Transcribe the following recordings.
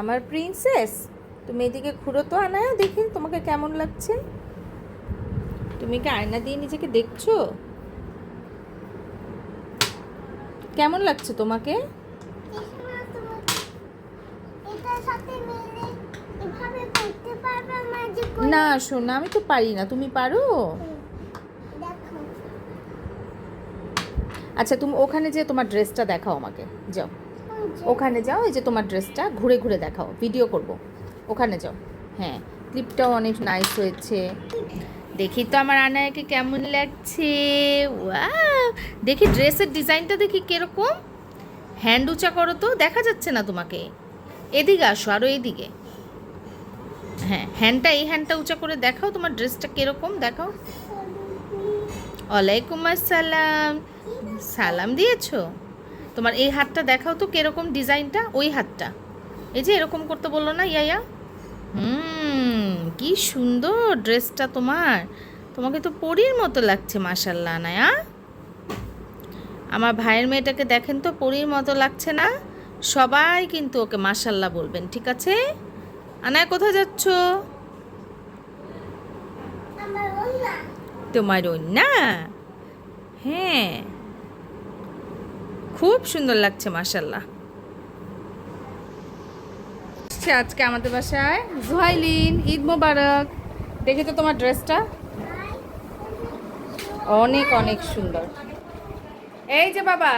আমার প্রিন্সেস তুমি এদিকে ঘুরো তো আনায়া দেখি তোমাকে কেমন লাগছে। তুমি কি আয়না দিয়ে নিজেকে দেখছ? কেমন লাগছে তোমাকে? না শোনা আমি তো পারি না তুমি পারো? আচ্ছা তুমি ওখানে যে তোমার ড্রেসটা দেখাও আমাকে যাও। ওখানে যাও, এই যে তোমার ড্রেসটা, ঘুরে ঘুরে দেখাও ভিডিও করব। ওখানে যাও। হ্যাঁ ক্লিপটাও অনেক নাইস হয়েছে। দেখি তো আমার আনায়াকে কেমন লাগছে। দেখি ড্রেসের ডিজাইনটা দেখি কীরকম। হ্যান্ড উঁচা করো তো, দেখা যাচ্ছে না তোমাকে। এদিকে আসো আরও এইদিকে হ্যাঁ হ্যান্ডটা এই হ্যান্ডটা উঁচা করে দেখাও, তোমার ড্রেসটা কীরকম, দেখাও। ওয়ালাইকুম আসসালাম। সালাম দিয়েছ? তোমার এই হাতটা দেখাও তো কীরকম ডিজাইনটা, ওই হাতটা। এই যে এরকম করতে বলল না ইয়াইয়া হুম, কি সুন্দর ড্রেসটা তোমার। তোমাকে তো পরীর মতো লাগছে মাসাল্লাহ নায়া। আমার ভাইয়ের মেয়েটাকে দেখেন তো, পরীর মতো লাগছে না। সবাই কিন্তু ওকে মাসাল্লাহ বলবেন, ঠিক আছে? আনায়, কোথায় যাচ্ছ? তোমার না? হ্যাঁ। খুব সুন্দর লাগছে মাসাল্লাহ আজকে আমাদের বাসায় জুহাইলিন, ঈদ মোবারক। দেখে তো তোমার ড্রেসটা? অনেক অনেক সুন্দর। এই যে বাবা,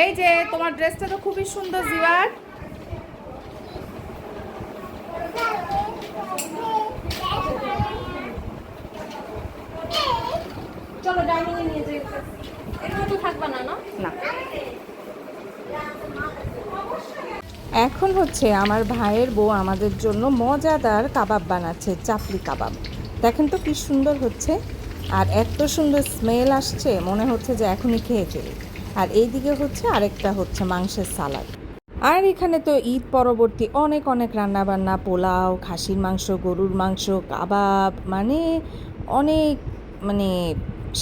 এই যে তোমার ড্রেসটা তো খুবই সুন্দর জিওয়ার চলো ডাইনিং এ নিয়ে যাই এখানে তো থাকবে না না না এখন হচ্ছে আমার ভাইয়ের বউ আমাদের জন্য মজাদার কাবাব বানাচ্ছে চাপলি কাবাব। দেখেন তো কি সুন্দর হচ্ছে। আর এত সুন্দর স্মেল আসছে, মনে হচ্ছে যে এখনই খেয়ে ফেলি। আর এইদিকে হচ্ছে আরেকটা হচ্ছে মাংসের সালাদ। আর এখানে তো ঈদ পরবর্তী অনেক অনেক রান্নাবান্না, পোলাও, খাসির মাংস, গরুর মাংস, কাবাব মানে অনেক মানে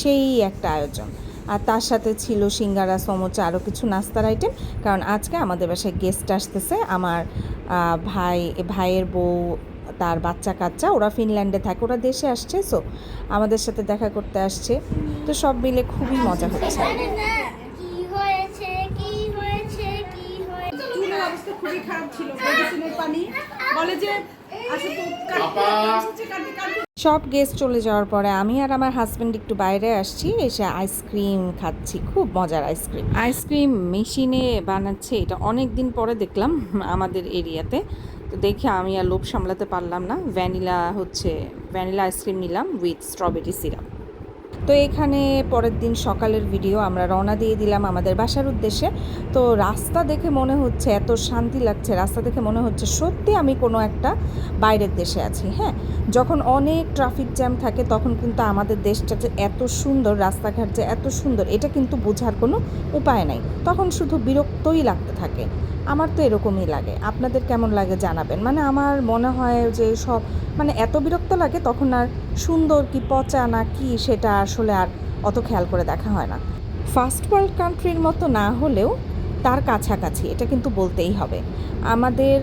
সেই একটা আয়োজন। আর তার সাথে ছিল সিঙ্গারা সমোচা আরও কিছু নাস্তার আইটেম কারণ আজকে আমাদের বাসায় গেস্ট আসতেছে আমার ভাই ভাইয়ের বউ তার বাচ্চা কাচ্চা। ওরা ফিনল্যান্ডে থাকে ওরা দেশে আসছে সো আমাদের সাথে দেখা করতে আসছে। তো সব মিলে খুবই মজা হচ্ছে। কি হয়েছে কি হয়েছে কি হয়েছে? চুলের অবস্থা খুবই খারাপ ছিল মেডিসিনের পানি। বলে যে আসলে সব গেস্ট চলে যাওয়ার পরে আমি আর আমার হাজব্যান্ড একটু বাইরে আসছি, এসে আইসক্রিম খাচ্ছি, খুব মজার আইসক্রিম আইসক্রিম মেশিনে বানাচ্ছে, এটা অনেক দিন পরে দেখলাম আমাদের এরিয়াতে তো দেখে আমি আর লোভ সামলাতে পারলাম না। ভ্যানিলা হচ্ছে ভ্যানিলা আইসক্রিম নিলাম উইথ স্ট্রবেরি সিরাপ তো এখানে পরের দিন সকালের ভিডিও আমরা রওনা দিয়ে দিলাম আমাদের বাসার উদ্দেশ্যে। তো রাস্তা দেখে মনে হচ্ছে এত শান্তি লাগছে, রাস্তা দেখে মনে হচ্ছে সত্যি আমি কোনো একটা বাইরের দেশে আছি হ্যাঁ? যখন অনেক ট্রাফিক জ্যাম থাকে তখন কিন্তু আমাদের দেশটা যে এত সুন্দর, রাস্তাঘাট যে এত সুন্দর, এটা কিন্তু বোঝার কোনো উপায় নাই। তখন শুধু বিরক্তই লাগতে থাকে। আমার তো এরকমই লাগে। আপনাদের কেমন লাগে জানাবেন? মানে আমার মনে হয় যে সব মানে এত বিরক্ত লাগে তখন আর সুন্দর কি পচা না কি সেটা আসলে আর অত খেয়াল করে দেখা হয় না। ফার্স্ট ওয়ার্ল্ড কান্ট্রির মতো না হলেও তার কাছাকাছি, এটা কিন্তু বলতেই হবে। আমাদের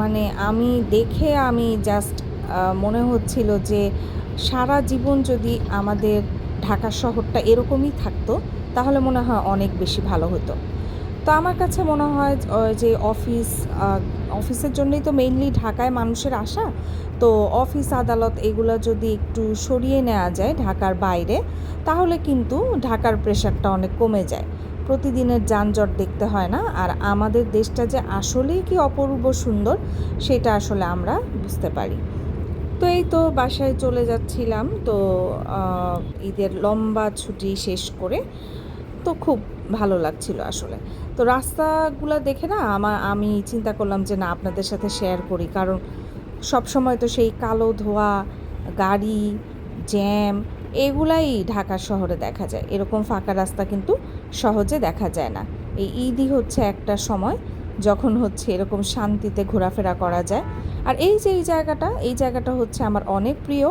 মানে আমি দেখে আমি জাস্ট মনে হচ্ছিল যে সারা জীবন যদি আমাদের ঢাকা শহরটা এরকমই থাকতো, তাহলে মনে হয় অনেক বেশি ভালো হতো। তো আমার কাছে মনে হয় য- অফিস অফিসের জন্যই তো মেইনলি ঢাকায় মানুষের আসা। তো অফিস, আদালত এগুলো যদি একটু সরিয়ে নেওয়া যায় ঢাকার বাইরে, তাহলে কিন্তু ঢাকার প্রেশারটা অনেক কমে যায়। প্রতিদিনের যানজট দেখতে হয় না। আর আমাদের দেশটা যে আসলেই কি অপূর্ব সুন্দর, সেটা আসলে আমরা বুঝতে পারি। তো এই তো বাসায় চলে যাচ্ছিলাম। তো ঈদের লম্বা ছুটি শেষ করে তো খুব ভালো লাগছিল আসলে। তো রাস্তাগুলো দেখে না আমার আমি চিন্তা করলাম যে না, আপনাদের সাথে শেয়ার করি। কারণ সব সময় তো সেই কালো ধোয়া, গাড়ি জ্যাম এগুলাই ঢাকা শহরে দেখা যায়। এরকম ফাঁকা রাস্তা কিন্তু সহজে দেখা যায় না। এই ঈদই হচ্ছে একটা সময় যখন হচ্ছে এরকম শান্তিতে ঘোরাফেরা করা যায়। আর এই যে এই জায়গাটা এই জায়গাটা হচ্ছে আমার অনেক প্রিয়।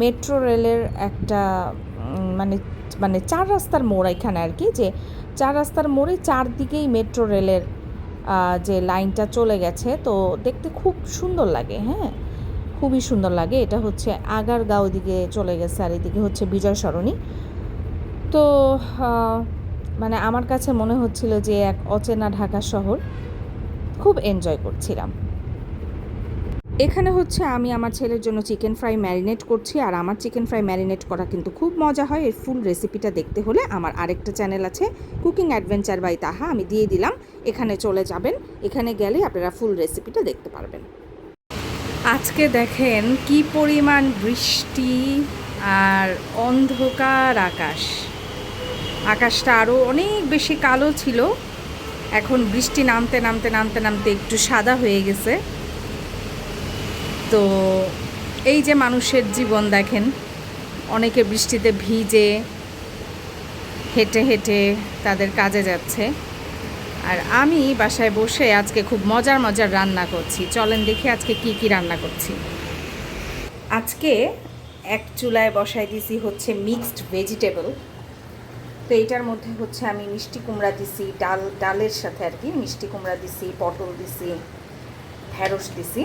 মেট্রো রেলের একটা মানে মানে চার রাস্তার মোড় এখানে আর কি, যে চার রাস্তার মোড়ে চারদিকেই মেট্রো রেলের যে লাইনটা চলে গেছে, তো দেখতে খুব সুন্দর লাগে হ্যাঁ? খুবই সুন্দর লাগে। এটা হচ্ছে আগারগাঁও দিকে চলে গেছে আর এদিকে হচ্ছে বিজয় সরণি তো মানে আমার কাছে মনে হচ্ছিল যে এক অচেনা ঢাকা শহর, খুব এনজয় করছিলাম। এখানে হচ্ছে আমি আমার ছেলের জন্য চিকেন ফ্রাই ম্যারিনেট করছি, আর আমার চিকেন ফ্রাই ম্যারিনেট করা কিন্তু খুব মজা হয়। এর ফুল রেসিপিটা দেখতে হলে আমার আরেকটা চ্যানেল আছে কুকিং অ্যাডভেঞ্চার বাই তাহা আমি দিয়ে দিলাম। এখানে চলে যাবেন, এখানে গেলে আপনারা ফুল রেসিপিটা দেখতে পারবেন। আজকে দেখেন কি পরিমাণ বৃষ্টি আর অন্ধকার আকাশ। আকাশটা আরও অনেক বেশি কালো ছিল। এখন বৃষ্টি নামতে নামতে নামতে নামতে একটু সাদা হয়ে গেছে। তো এই যে মানুষের জীবন দেখেন, অনেকে বৃষ্টিতে ভিজে, হেঁটে হেঁটে তাদের কাজে যাচ্ছে। আর আমি বাসায় বসে আজকে খুব মজার মজার রান্না করছি। চলেন দেখি আজকে কি কি রান্না করছি। আজকে এক চুলায় বসাই দিছি হচ্ছে মিক্সড ভেজিটেবল তো এইটার মধ্যে হচ্ছে আমি মিষ্টি কুমড়া দিছি, ডাল, ডালের সাথে আর কি মিষ্টি কুমড়া দিছি, পটল দিছি, ঢেঁড়স দিছি।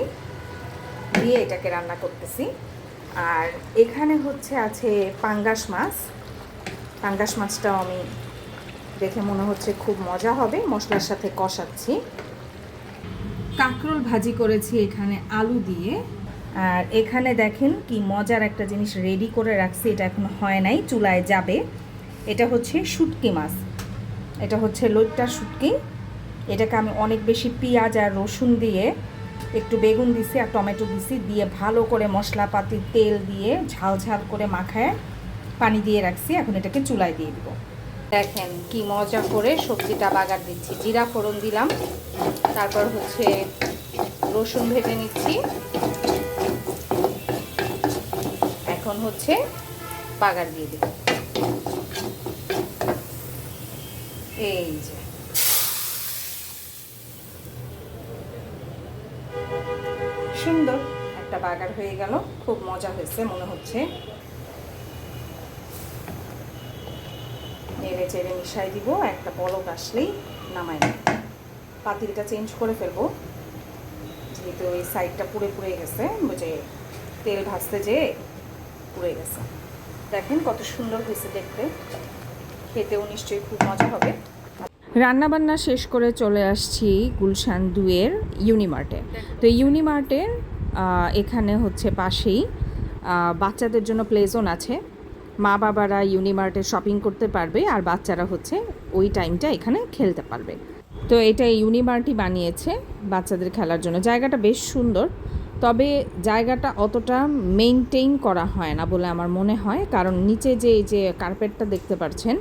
দিয়ে এটাকে রান্না করতেছি। আর এখানে হচ্ছে আছে পাঙ্গাস মাছ। পাঙ্গাস মাছটাও আমি দেখে মনে হচ্ছে খুব মজা হবে, মশলার সাথে কষাচ্ছি। কাঁকরোল ভাজি করেছি এখানে আলু দিয়ে। আর এখানে দেখেন কি মজার একটা জিনিস রেডি করে রাখছি, এটা এখন হয় নাই, চুলায় যাবে। এটা হচ্ছে শুটকি মাছ। এটা হচ্ছে লইট্টা শুটকি। এটাকে আমি অনেক বেশি পেঁয়াজ আর রসুন দিয়ে একটু বেগুন দিছি আর টমেটো দিছি, দিয়ে ভালো করে মশলাপাতি, তেল দিয়ে ঝাল ঝাল করে মাখায় পানি দিয়ে রাখছি। এখন এটাকে চুলায় দিয়ে দিব। দেখেন কি মজা করে সবজিটা বাগার দিচ্ছি। জিরা ফোড়ন দিলাম, তারপর হচ্ছে রসুন ভেজে নিচ্ছি। এখন হচ্ছে বাগার দিয়ে দিব। এই যে। বাগার হয়ে গেল। খুব মজা হয়েছে, মনে হচ্ছে। নেড়ে চেড়ে মিশাই দিব, একটা পলক আসলেই নামাই পাতিলটা চেঞ্জ করে ফেলব। যেহেতু ওই সাইডটা পুড়ে পুড়ে গেছে যে তেল ভাজতে যেয়ে পুড়ে গেছে। দেখেন কত সুন্দর হয়েছে দেখতে। খেতেও নিশ্চয়ই খুব মজা হবে। রান্নাবান্না শেষ করে চলে আসছি গুলশান দুয়ের ইউনিমার্টে তো ইউনিমার্টের এখানে হচ্ছে পাশেই। বাচ্চাদের জন্য প্লে জোন আছে। মা বাবারা ইউনিমার্টে শপিং করতে পারবে আর বাচ্চারা হচ্ছে ওই টাইমটা এখানে খেলতে পারবে। তো এটা ইউনিমার্টই বানিয়েছে বাচ্চাদের খেলার জন্য। জায়গাটা বেশ সুন্দর, তবে জায়গাটা অতটা মেনটেইন করা হয় না বলে আমার মনে হয়। কারণ নিচে যে এই যে কার্পেটটা দেখতে পাচ্ছেন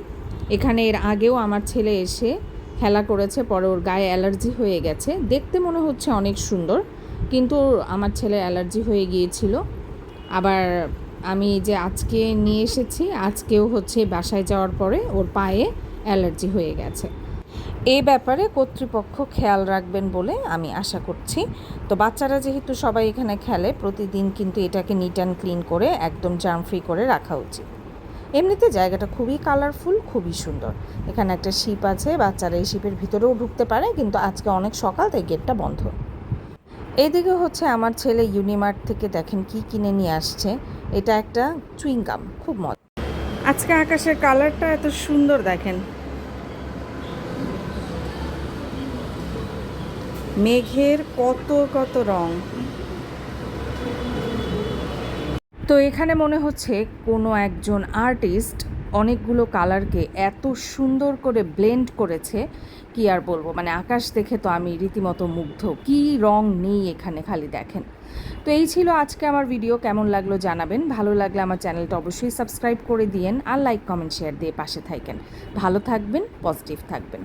এখানে এর আগেও আমার ছেলে এসে খেলা করেছে, পরে ওর গায়ে অ্যালার্জি হয়ে গেছে। দেখতে মনে হচ্ছে অনেক সুন্দর। কিন্তু আমার ছেলে অ্যালার্জি হয়ে গিয়েছিল। আবার আমি যে আজকে নিয়ে এসেছি, আজকেও হচ্ছে বাসায় যাওয়ার পরে ওর পায়ে অ্যালার্জি হয়ে গেছে। এই ব্যাপারে কর্তৃপক্ষ খেয়াল রাখবেন বলে আমি আশা করছি। তো বাচ্চারা যেহেতু সবাই এখানে খেলে, প্রতিদিন কিন্তু এটাকে নিট অ্যান্ড ক্লিন করে একদম জার্ম ফ্রি করে রাখা উচিত। এমনিতে জায়গাটা খুবই কালারফুল খুবই সুন্দর। এখানে একটা শিপ আছে, বাচ্চারা এই শিপের ভিতরেও ঢুকতে পারে, কিন্তু আজকে অনেক সকাল, তাই গেটটা বন্ধ। এইদিকে হচ্ছে আমার ছেলে ইউনিমার্ট থেকে দেখেন কি কিনে নিয়ে আসছে। এটা একটা চুইংগাম খুব মজা। আজকে আকাশের কালারটা এত সুন্দর দেখেন। মেঘের কত কত রং। তো এখানে মনে হচ্ছে কোনো একজন আর্টিস্ট অনেকগুলো কালারকে এত সুন্দর করে ব্লেন্ড করেছে, কি আর বলব? মানে আকাশ দেখে তো আমি রীতিমতো মুগ্ধ। কি রং নেই এখানে, খালি দেখেন। তো এই ছিল আজকে আমার ভিডিও কেমন লাগল জানাবেন। ভালো লাগলে আমার চ্যানেলটা অবশ্যই সাবস্ক্রাইব করে দিয়েন আর লাইক, কমেন্ট, শেয়ার দিয়ে পাশে থাকেন। ভালো থাকবেন, পজিটিভ থাকবেন।